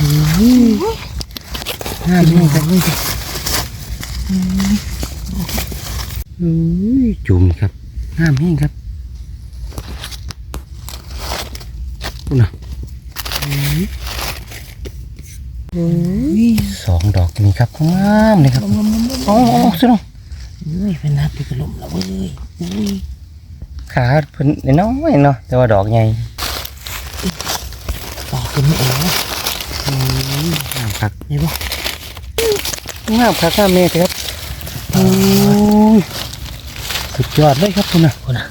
ห้ามนี่ครับอุ้ยจุ่มครับห้ามแห้งครับดูนะสองดอกนี่ครับงามเลยครับโอ้โหสุดยอดเฮ้ยเป็นนัดไปกระลมแล้วเว้ยอุ้ยขาเพิ่นน้อยๆเนาะแต่ว่าดอกใหญ่ปอกขึ้นมาเองนะงาม ครับเห็นปะงามครับงามเมฆครับโอ้ยสุดยอดเลยครับคุณน่ะคนน่ะ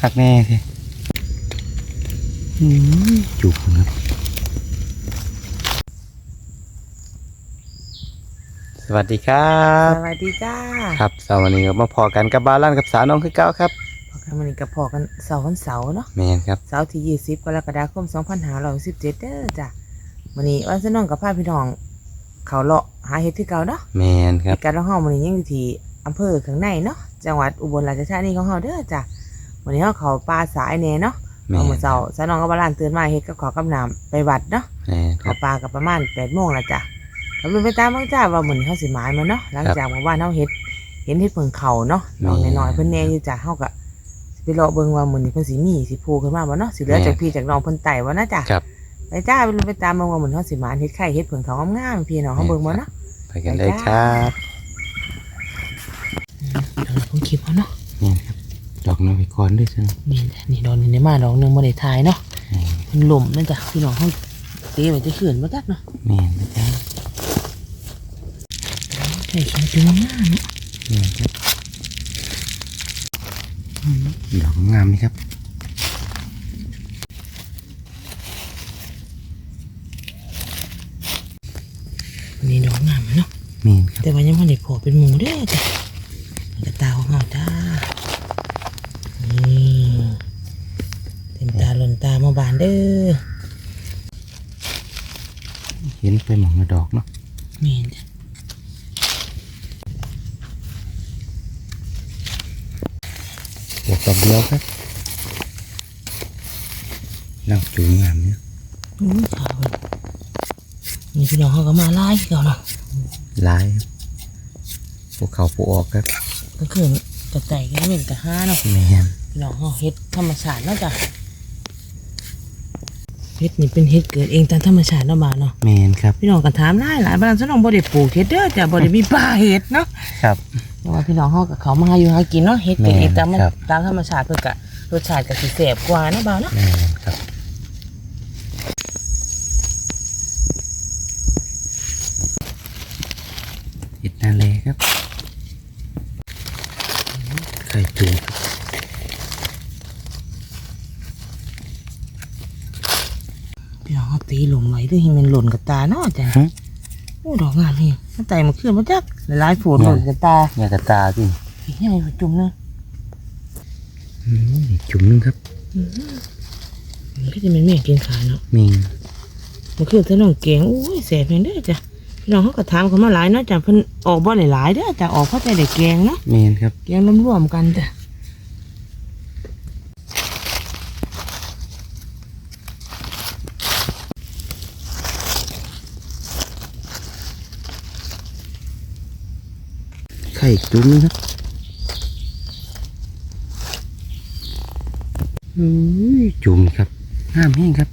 คักแน่ทีจุกครับสวัสดีครัสวัสดีจ้าครับสวัสดีครับมาพอกันกับบ้านล้านกับสาวน้องคือเก้าครับพอกันวันนี้ก็พอกันเสาร์วันเสาร์เนาะแมนครับเสาร์ที่ยี่สิบกรกฎาคมสองพันห้าร้อยสิบเจ็ดเด้อจ้ะ วันนี้วันสนองกับพาพี่น้อง เขาเลาะหาเห็ดที่เก่าเนาะแมนครับ การละห้องวันนี้ยังอยู่ที่อำเภอข้างในเนาะจังหวัดอุบลราชธานีของเราเด้อจ้ะวันนี้เราเขาป่าสายแน่เนาะแมเอานมาเสาร์สนองกับบ้านตื่นมาเฮ็ดกับขอกับน้ำไปวัดเนาะ แมนคเขารับปลากับประมาณแปดโมงและจ้ะเราไปตามบ้างจ้าว่าเหมือนเขาสิหมายมาเนาะ หลังจากเมื่อวานเขาเฮ็ด เห็นเฮ็ดเพิ่งเขาเนาะน้องน้อยๆเพิ่นแน่อยู่จ้ะเฮาก็สิไปรอเบิ่งว่ามื้อนี้เพิ่นสิมีสิโผล่ขึ้นมาบ่เนาะ สิเหลือจากพี่จากน้องเพิ่นไต่บ่นะจ้ะครับ ไปจ้าไปไปตามเบิ่งว่าเหมือนเขาสิหมานเฮ็ดไข่เฮ็ดเพิ่งเขางามๆพี่น้องเฮาเบิ่งบ่เนาะไปกันเลยครับเดี๋ยวผมคลิปเอาเนาะแมนครับดอกน้อยก่อนด้วยใช่ไหมนี่จ้ะนี่ดอกนี้ได้มาดอกหนึงบ่ได้ถ่ายเนาะเพิ่นล่มนั่นจ้ะพี่น้องเฮาตีไว้จะขึ้นบ่จักเนาะแมนนะจ๊ะใช่เขียวตัวงามเนาะแมนครับดอกงามนี่ครับ นี่ดอกงามเนาะ แมน ครับแต่ว่ายังไม่ได้โผล่เป็นหมูเด้อจ้ะกระตาของเราจ้านี่เต็มตาหล่นตามาบานเด้อเห็นไปหมองละดอกเนาะเมนจ้ะดอกดอกเดียวครับนั่งจูงงามเนี่ยอุ้ยขาวเลยนี่พี่น้องเขาก็มาไล่เขาเนาะลายครับพวกเขาผู้ออกครับก็คือกระไต่กันเหม็นกระห้าเนาะแมนพี่น้องเขาเฮ็ดธรรมชาติเนาะจ้ะเฮ็ดนี่เป็นเฮ็ดเกิดเองตามธรรมชาติเนาะบาเนาะแมนครับพี่น้องกันถามได้หลายบ้านสนองบ่ได้ปลูกเฮ็ดเด้อจ้ะบ่ได้มีป่าเฮ็ดเนาะครับเพราะว่าพี่น้องเขากับเขามาหาอยู่หากินเนาะเฮ็ดเป็นแม่นเอกตามครับตามธรรมชาติเพื่อกะรสชาติก็สิแซ่บกว่าเนาะบ่าวเนาะแมนครับเห็ดนาเลครับไข่จูงครับ พี่น้องเขาตีหลุมไว้ด้วยให้มันหล่นกับ ตาเนาะจ้ะฮะโอ้ดอกงามนี่ถ้าไตมาขึ้นมาจักหลายๆฝนหล่นกับตาเนี่ยกระตาพี่พี่ใหญ่จุ่มเนาะอืมจุ่มนึงครับมันก็จะเป็นแม่กินขาเนาะแมนมันคือถ้าน้องเก่งโอ้ยแซ่บแม่นเด้อจ้ะพี่น้องเขาก็ถามเขามาหลายเนาะจ้ะเพิ่นออกบ่หลายๆเด้อจ้ะออกเพราะใจได้แกงเนาะแมนครับแกงรวมๆกันจ้ะ ไข่จุ่มนึงครับอืมจุ่มครับห้ามแห้งครับ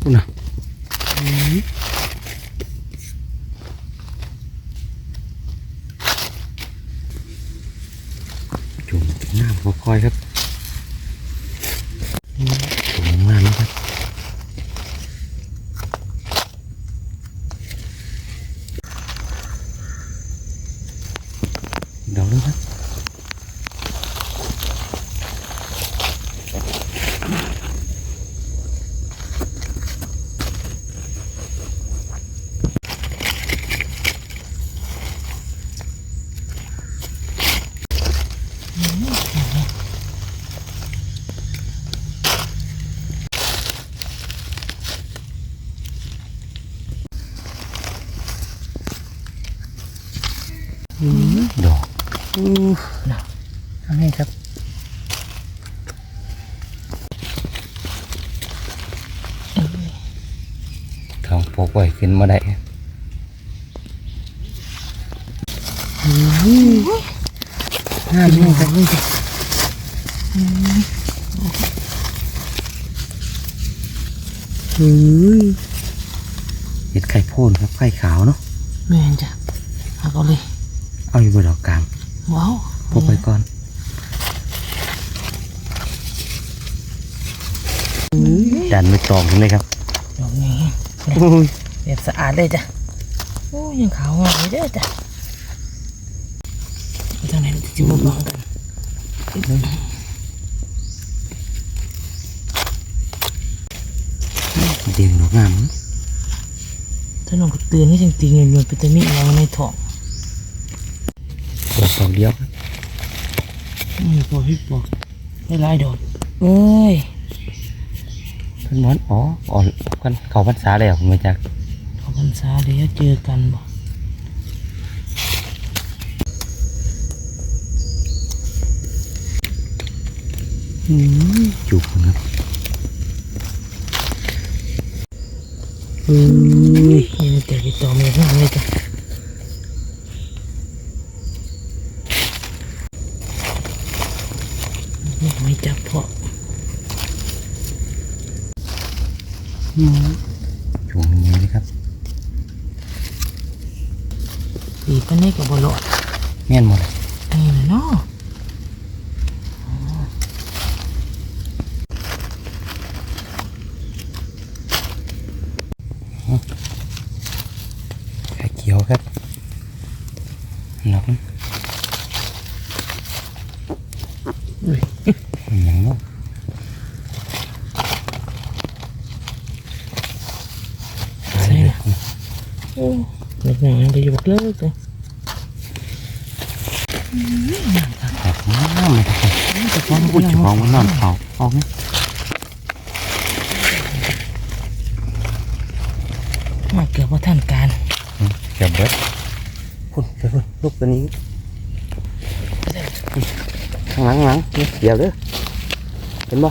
พูดนะจุ่มหน้าคอยครับ ดอกอู้ทำให้ครับทองปกไว้ขึ้นมาได้ห้ามนี่ครับนี่คเฮ้ยเห็ดไข่พ่นครับไข่ขาวเนาะแม่นจ้ะเอาเลย เอาอยู่บนดอกกลางว้าวพกไปก่อนดันไม่ตองเลยครับดอกนี้โอ้ยเรียบสะอาดเลยจ้ะโอ้ยังขาวงามเลยเด้อจ้ะไปทางไหนจะจิ้มบังกันเดียงดอกงามถ้าน้องก็เตือนให้จริงๆเนี่ยมันเป็นตะมิเราในท้อง ดอกดอกเดียวครับนี่พอพี่บอกได้หลายดอกเอ้ยเพิ่นม้อนอ๋ออ่อนกันเขาพรรษาแล้วมาจากขอพรรษาเดี๋ยวเจอกันบ่จูบกันครับเอ้ยนี่แต่ติดต่อเมียข้างเลยจ้ะนี่ไม่จับเพาะ จูบอย่างนี้เลยครับปีปันนี้กับบอลอดแม่นหมดเลยนี่เลยเนาะ ไข่เขียวครับนกอย่างนู้น ใช่ละโอ้เล็กน้อยไปอยู่บักเลิกจ้ะ แบบ น้ำเลยครับจะฟ้องอุ้ยจะมองมันนอนเขาออกนี่มาเกือบว่าท่านการเก็บเบิดพุ่นไปพุ่นลูกตัวนี้ข้างหลังหลังนี่เดี๋ยวเด้อเห็นบ่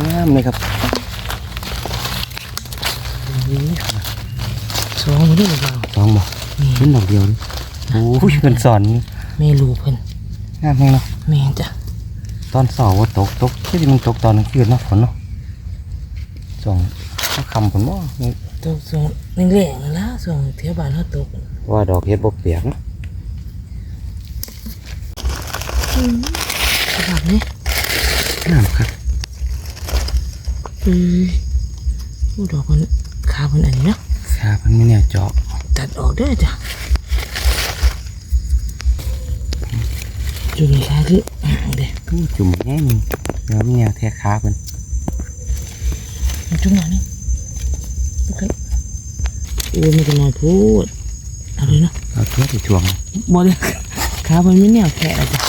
งามเลยครับสองมาด้วยหรือเปล่า ลองบ่นี่ขึ้นดอกเดียวนี่โอ้ยเพิ่นสอนเมลูเพิ่นงามแฮงเนาะแม่นจ้ะตอนเสาร์ว่าตกตกที่มันตกตอนกลางคืนเนาะฝนเนาะสองข้าคำฝนบ่นี่ตกส่งนิ่งแรงๆนะส่งเที่ยวบ้านเขาตกว่าดอกเห็ดบ่เปียกเนาะสภาพนี้งามครับอือผู้ดอกมันขามันอันนี้เนาะขาเพิ่นไม่แน่เจาะ ตัดออกเด้อจ้ะจุดนี้ขาคือเด้ตู้จุ่มแง่นึงเนื้อมันแนวแท้ขาเพิ่นมันจุ่มหน่อยนึงโอเคโอ้ยมันก็น้อยพูดเอาเลยเนาะเอาตัวไปช่วงบอเลยขามันไม่แนวแค่จ้ะ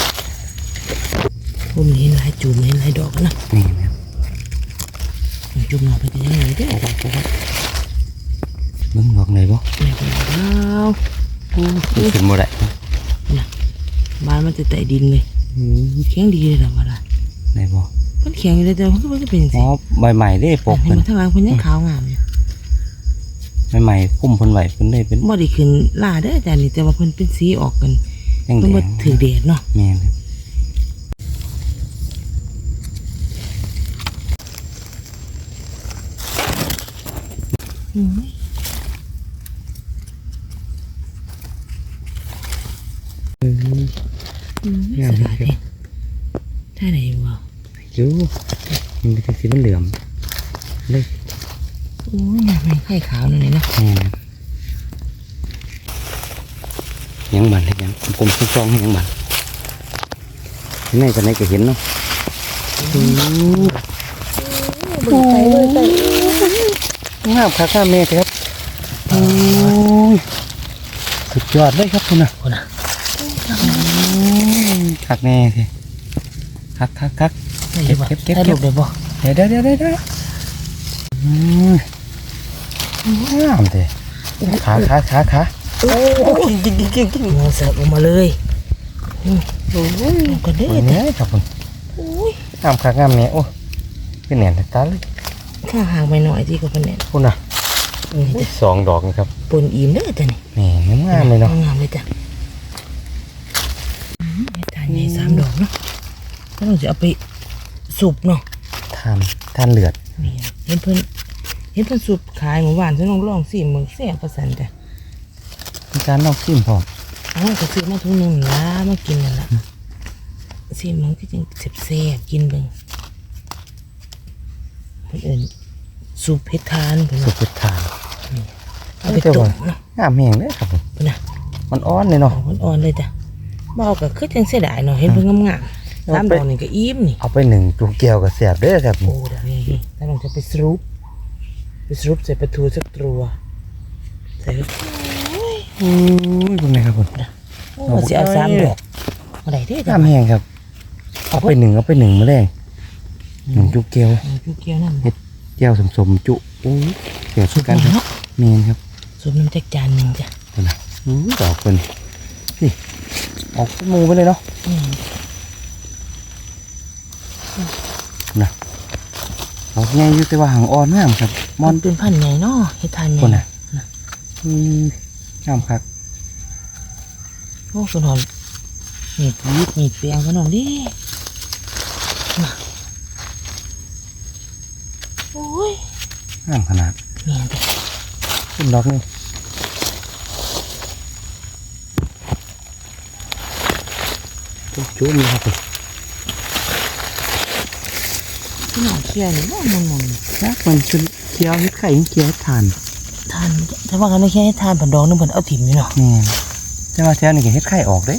ผมเห็นหลายจุ่มเห็นหลายดอกนะนี่นะครับจุ่มหน่อยไปจะยังไงเด้อ โอ้โหโอ้โหเบิ่งดอกไหนบ่แม่ก็บอกว้าวมันขึ้นบ่ได้บ้านมันจะแตะดินเลยอืมแข็งดีเลยธรรมดาไหนบ่มันแข็งอยู่เลยแต่มันก็มันก็เป็นอ๋สิอใบใหม่เด้ปกเห็นเพิ่นมาทางหลังเพิ่นยังขาวงามอยู่ใบใหม่พุ่มเพิ่นไว้เพิ่นได้เป็นบ่ได้ขึ้นล่าเด้ออาจารย์นี่แต่ว่าเพิ่นเป็นสีออกกันแดงเพิ่นบ่ถือแดดเนาะแม่นครับอืม อืม อืม งามสเลยบายครับเด้ถ้าไหนวะอยู่มันเป็นสีเหลืองเลยโอ้ยงามแม่งไข่ขาวนั่นนี่เนาะแม่นยังบันเลยยังกลมๆซองๆให้ยังบันเห็นไหนกันไหนก็เห็นเนาะเบิ่งไปเบิ่งไปงามครับข้าเมฆครับโอ้ยสุดยอดเลยครับคุณน่ะคนน่ะ คักแน่สิคักคักคักได้อยู่บ่เก็บเก็บเก็บได้รูปได้บ่เดี๋ยวเดี๋ยวเดี๋ยวเดี๋ยวเดี๋ยวอืมงามเลยขาขาขาขาโอ้ยกินกินกินกินงอเสิร์ฟออกมาเลยอืมโอ้ยเอาก็เด้โอ้อยเนี่ยครับคุณโอ้ยงามคักงามเนี่ยโอ้เป็นแหน่นตาเลยข้าห่างไปหน่อยที่ก็เป็นแน่นคุณน่ะนี่จ้ะสองดอกนะครับปนอิ่มเด้อจ้ะนี่แหม่งามๆเลยเนาะงามเลยจ้ะอืมเฮ็ดทาน ใหญ่สามดอกเนาะก็ต้องจะเอาไปสุบเนาะทานทานเลือดนี่เห็นเพิ่นเห็นเพิ่นสุบขายเมื่อวานฉันลองลองสิมึงแซ่บประสันจ้ะมีการลอกซิมพร้อมเอ้าก็ซื้อมาทุกนึงละมากินนั่นละสิมึงก็จังแซ่บๆกินเบิ่งเพิ่นเอิ้นสุบเฮ็ดทานเพิ่นสุว่าดสุดทานเอาไปต้มเนาะงามแห้งเลยครับผมเพิ่นน่ะมันอ่อนเลยเนาะเอาอ่อนๆเลยจ้ะบ่ เอาก็คือจังเสียดายเนาะเห็นเพิ่นงามๆสามดอกนี่ก็อิ่มนี่เอาไปหนึ่งจุกเกียวกับแสบเด้อครับโอ้ดอกนี่ถ้าลองจะไปสรุปไปสรุปใส่ปลาทูสักตัวใส่ก็อือคุณนายครับผมโอ้สิเอาสามดอกมาได้เด้อจ้ะงามแห้งครับ เอาไปหนึ่งเอาไปหนึ่งมาแรงหนึ่งจุกเกียวเอาจุเกียวน้ำเฮ็ดเจียวสมๆจุโอ้ยเกี่ยวสุสุปกันครับเนาะเมนครับสุปน้ำจักจานหนึ่งจ้ะคุณนะอู้ดอกคน นี่ออกมือไปเลยเนาะอืมนะดอกใหญ่อยู่แต่ว่าหางอ่อนงามครับมมออนนเป็นพันธุ์ใหญ่เนาะเฮ็ดทานใหญ่คนน่ะอืมงามครับโอ้สนอนมีดยีดมีดเปียงสนองดิมาโอ้ยงามขนาดเมียนจ้ะขึ้นดอกนี่ จุ๊มีครับผมพี่น้องเชียร์นี่ว่ามันมันนะมันชุนเกียวเฮ็ดไข่เกียวเฮ็ดทานทานแต่ว่ากันไม่แค่ให้ทานผันดองนึงผันเอาถิ่มนี่เนาะแม่นแต่ว่าแถวนี้ก็เฮ็ดไข่ออกเด้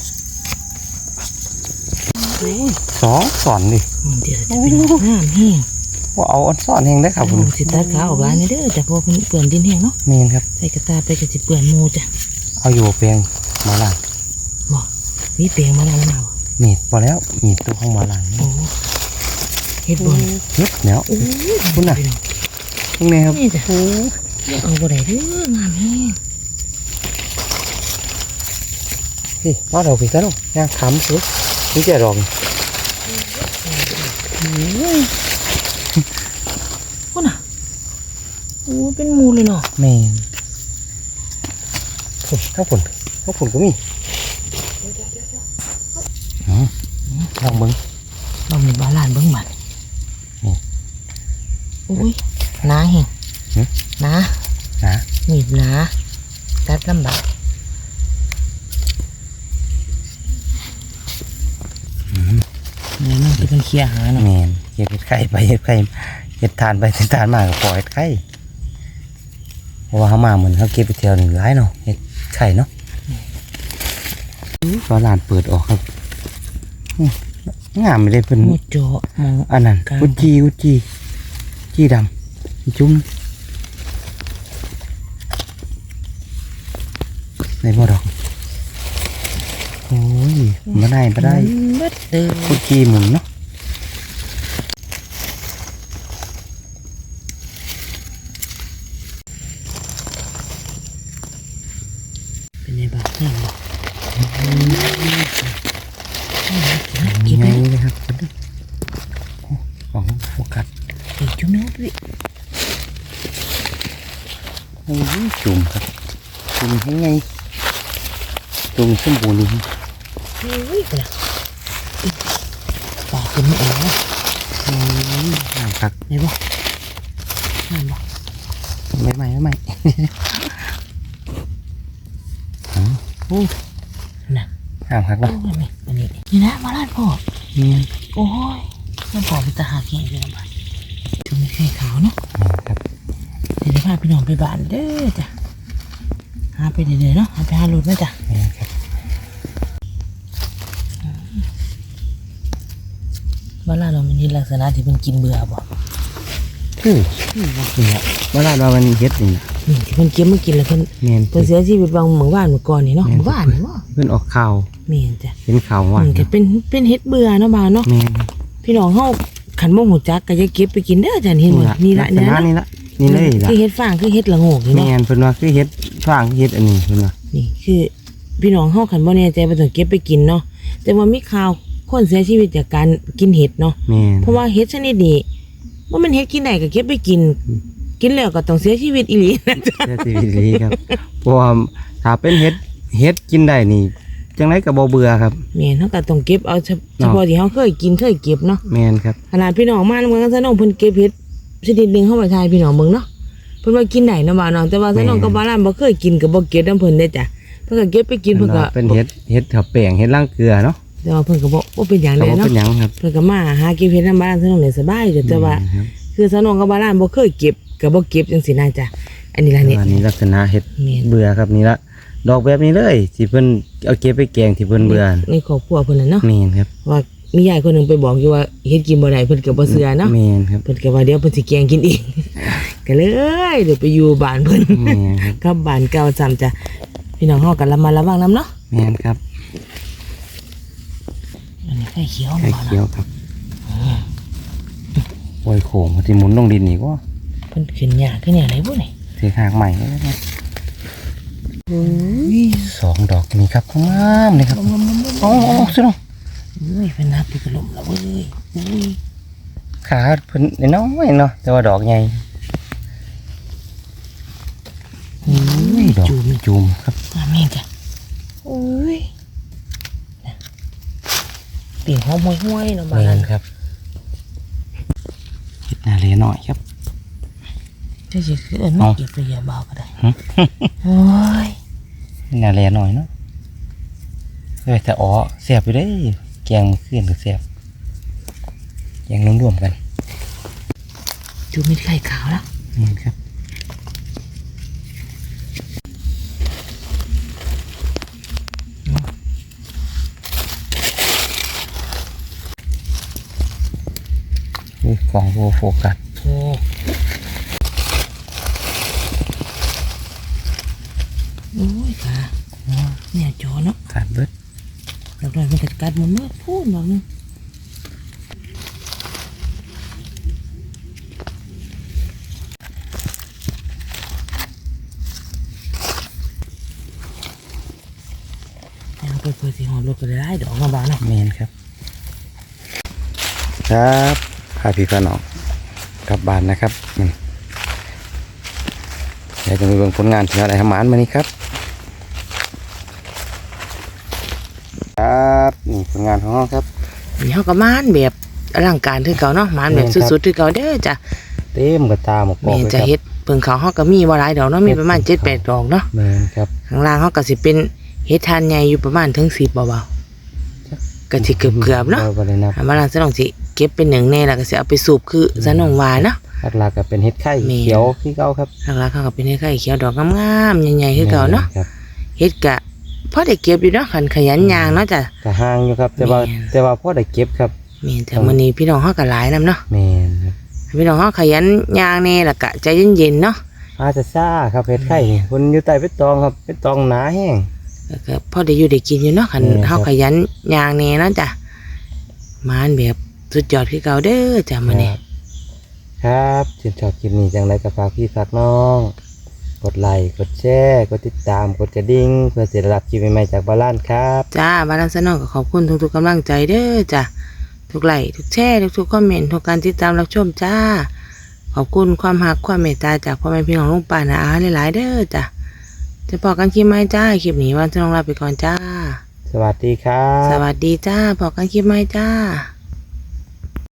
สองสอนดิมันเดี๋ยวจะเป็นงามแห้งว่าเอาอันสอนแห้งได้ครับคุณสิตัดขาออกหลายนี่เด้อจ้ะเพราะว่าเพิ่นเปื่อนดินแห้งเนาะแม่นครับใส่กระตาไปก็สิเปื่อนหมูจ้ะเอาอยู่แปลงมาล้างบ่มีเปียงมะนาวมะนาว มีดพอแล้วมีดตัวของมาล้างโอ้เฮ็ดบ่นเฮ็ดแล้วโอ้ยคุณน่ะตรงนี้ครับนี่จ้ะโอ้เอาบ่ได้เด้องามแห้งพี่มาดอกพี่ซะเนาะย่างขำสุดนี่จะดอกพุ่นน่ะโอ้ยเป็นหมูเลยเนาะแม่นผลถ้าผลถ้าผลก็มีอ๋อ ลองเบิ้งเรามีบาลานเบิ่งมันนี่โอ้ยหนาแห้งหึหนานะมีดหนาตัดลำบากนี่มันจะเป็นเคลียร์หาเนาะแม่นเฮ็ดไข่ไปเฮ็ดไข่เฮ็ดทานไปเฮ็ดทานมาก็ปล่อยเฮ็ดไข่เพราะว่าเขามาเหมือนเขาเก็บไปเที่ยวหนึ่งร้ายเนาะเฮ็ดไข่เนาะก็ลานเปิดออกครับนี่ งามไม่ได้เพิ่นหมูเจาะหมูอันนั้นกลาง กุจีกุจีจีดำจุ้มในบ่ดอกโอ้ยมาได้มาได้เบิดเด้อกุจีหมุนเนาะเป็นไงบ้างแห้งบ่เก็บ ยัง ไว้ ไงนะครับของโฟกัส เก็บจุ่มเนื้อพี่ โอ้ย จุ่มครับจุ่มให้ไงจุ่มสมบูรณ์ดีเฮ้ยกระดักปากขึ้นไม่ออกนะโอ้ยงามครับไหนบ่งามบ่ไม่ไม่ไม่ไม่โอ้น่ะงามครับโอ้เนาะยนี่อันนี้นี่นะมาลาดพ่อเนี่ยโอ้ยมันพอเป็นตาหาแก่เลยนะบ้านจุ่มไข่ขาวเนาะ พาพี่น้องไปบ้านเด้อจ้ะหาไปเรื่อยๆเนาะหาไปหารถนะจ้ะเนี่ยครับบ้านเรามันเห็นลักษณะที่มันกินเบื่อบ่คือเนี่ยเวลาเรามันเฮ็ดนี่นะนี่ที่มันเก็บมันกินแล้วเพิ่นแม่นเพิ่นเสียชีวิตบางเมื่อวานเมื่อก่อนนี่เนาะเมื่อวานนี่บ่เพิ่นออกข่าวแม่นจ้ะเห็นข่าวว่ามันก็เป็นเป็นเฮ็ดเบื่อเนาะบ่าวเนาะแม่นพี่น้องเฮาขันบ่ฮู้จักก็จะเก็บไปกินเด้อจ้ะเห็นบ่นี่ละนี่นี่ละละนี่ละ นี่เลยล่ะคือเฮ็ดฟางคือเฮ็ดละโงกนี่แม่เนาะนเพิ่นว่าคือเฮ็ดฟางเฮ็ดอันนี้เพิ่นว่านี่คือ พี่น้องเฮาขันบ่แน่ใจว่าต้องเก็บไปกินเนาะแต่ว่ามีข่าวคนเสียชีวิตจากการกินเห็ดเนาะแม่นเพราะว่าเห็ดชนิดนี้ว่ามันเฮ็ดกินได้ก็เก็บไปกิน กินแล้วก็ต้องเสียชีวิตอีหลีนะจ๊ะเสียชีวิตดีครับเพราะว่าถ้าเป็นเฮ็ดเฮ็ดกินได้นี่จังไรก็บ่เบื่อครับ แม่นเฮาก็ต้องเก็บเอาเฉเฉพาะที่เฮาเคยกินเคยเก็บเนาะแม่นครับ ขนาดพี่น้องมาเมืองซะน้องเพิ่นเก็บเฮ็ด ชนิดหนึงเฮาไปทายพี่น้องเบิ่งเนาะเพิ่นว่ากินได้เนาะบ่าวเนาะแต่ว่าซะน้องกับบ้านบ่เคยกินก็บ่เก็บนํเพิ่นเด้จ้ะเพิ่นก็เก็บไปกินเพิ่นก็เป็นเฮ็ดเฮ็ดถับแป้งเฮ็ดล่างเกลือเนาะแต่ว่าเพิ่นก็บ่บ่เป็นหยังก็เลยบ่เนาะเป็นหยังครับเพิ่นก็มาหาเก็บเฮ็ดนำบ้านซะน้องได้สบายอยู่แต่ว่าแม่นครับคือซะน้องกับบ้านบ่เคยเก็บก็บ่เก็บจังซี่นะจ้ะอันนี้ล่ะเนี่ยอันนี้ลักษณะเฮ็ดแม่นเบื่อครับนี่ละดอกแบบนี้เลยที่เพิ่นเอาเก็บไปแกงที่เพิ่นเบื่อในครอบครัวเพิ่นน่ะเนาะแม่นครับว่า มียายคนหนึงไปบอกอยู่ว่าเฮ็ดกินบ่ได้เพิ่นก็บ่เชื่อเนาะแม่นครับเพิ่นก็ว่าเดี๋ยวเพิ่นสิแกงกินเองก็เลยเดี๋ยวไปอยู่บ้านเพิ่นแม่นครับกับบ้านเก่าจำจ้ะพี่น้องเฮากันระมัดระวังนํเนาะแม่นครับอันนี้ไข่เขียวไข่มาเขียวครับโอ้ยโขงมันสิหมุนลงดินอีกว่าเพิ่นขึ้นยากขึ้นแนวไหนบ่นี่เทหากใหม่แล้วนะสองดอกนี่ครับงามเลยครับโอ้โอ้สิน้อ งอุ้ยเป็นนับไปกระลมแล้วเว้ยอุ้ยขาเพิ่นน้อยๆเนาะแต่ว่าดอกใหญ่อุ้ยดอกจูมครับงามแม่งจ้ะอุ้ยเปลี่ยนหอมห้วยๆเนาะบ้าแม่นนครับเฮ็ดหน้าเลหน่อยครับจะสิคือเอิ้นมาเอาเก็บระยะเบาก็ได้หึโอ้ยหน้าเลหน่อยเนาะเอ้ยแต่อ๋อเสียบอยู่เด้ แกงมันขึ้นกับเสียบแกงรวมๆกันจูมีไข่ขาวแล้วนี่ครับนี่ของโวโฟกัสโอ้โอ้ยค่ะเนี่ยจอเนาะขาดเบิด ดอกน้อยมันกัดกัดมันมื่อพูดดอกนึงเอาไปเปิดสีหอมรถก็ได้ดอกมาบ้านเนาะเมนครับ ครับพาพี่พาน้องกลับบ้านนะครับมันเดี๋ยวจะไปเบิ่งผลงานที่เราได้ทำหมานมานี่ครับนี่ผลงานของเราครับ นี่เขาก็มานแบบอลังการคือเก่าเนาะมานแบบแม่นครับสุดๆคือเก่าเด้อจ้ะเต็มกระตาหมกปอแม่กนเลยจะครับเฮ็ดเพิ่งเขาเขาก็มีบ่หลายดอกเนาะมีประมาณเฮ็ด7เพิ่งเขา8ดอกเนาะแมนครับข้างล่างเขาก็สิเป็นเฮ็ดทานใหญ่อยู่ประมาณถึง10เบาๆก็สิเกือบๆเนาะบ่ได้นับอามาลางสนองสิเก็บเป็นหนึ่งแน่แล้วก็สิเอาไปสูบคือสนองวาเนาะหลักๆก็เป็นเห็ดไข่แม่นเขียวที่เก่าครับหลักๆเขาก็เป็นเฮ็ดไข่เขียวดอกงามๆใหญ่ๆคือเก่าเนาะแม่ครับเฮ็ดกะ พอได้เก็บอยู่เนาะคันขยันยางเนาะจ้ะ ก็ห่างอยู่ครับ แต่ว่าแม่น แต่ว่าพอได้เก็บครับแม่นแต่มื้อนี้พี่น้องเฮาก็หลายนํเนาะแมนครับพี่น้องเฮาขยันยางแน่แล้วก็ใจเย็นๆเนาะอาจะซ่าครับเห็ดไข่นี่คนอยู่ใต้เป็ดตองครับเป็ดตองหนาแห้ง แล้วก็พอได้อยู่ได้กินอยู่เนาะคันแม่นครับ เฮาขยันยางแน่เนาะจ้ะมานแบบสุดยอดคือเก่าเด้อจ้ะมื้อนี้ ครับชื่นชอบคลิปนี้จังไรก็ฝากพี่ฝากน้อง กดไลค์กดแชร์กดติดตามกดกระดิ่งเพื่อจะได้รับคลิปใหม่ๆจากบาลานครับจ้าบ้านสนองก็ขอบคุณทุกๆกำลังใจเด้อจ้ะทุกไลค์ทุกแชร์ทุกๆคอมเมนต์ทุกการติดตามรับชมจ้า ขอบคุณความหักความเมตตาจากพ่อแม่พี่น้องลุงป่านะอาหลายๆเด้อจ้ะจะพอกันคลิปไหมจ้าคลิปนี้วันสนองลาไปก่อนจ้า สวัสดีครับ สวัสดีจ้าพอกันคลิปไหมจ้า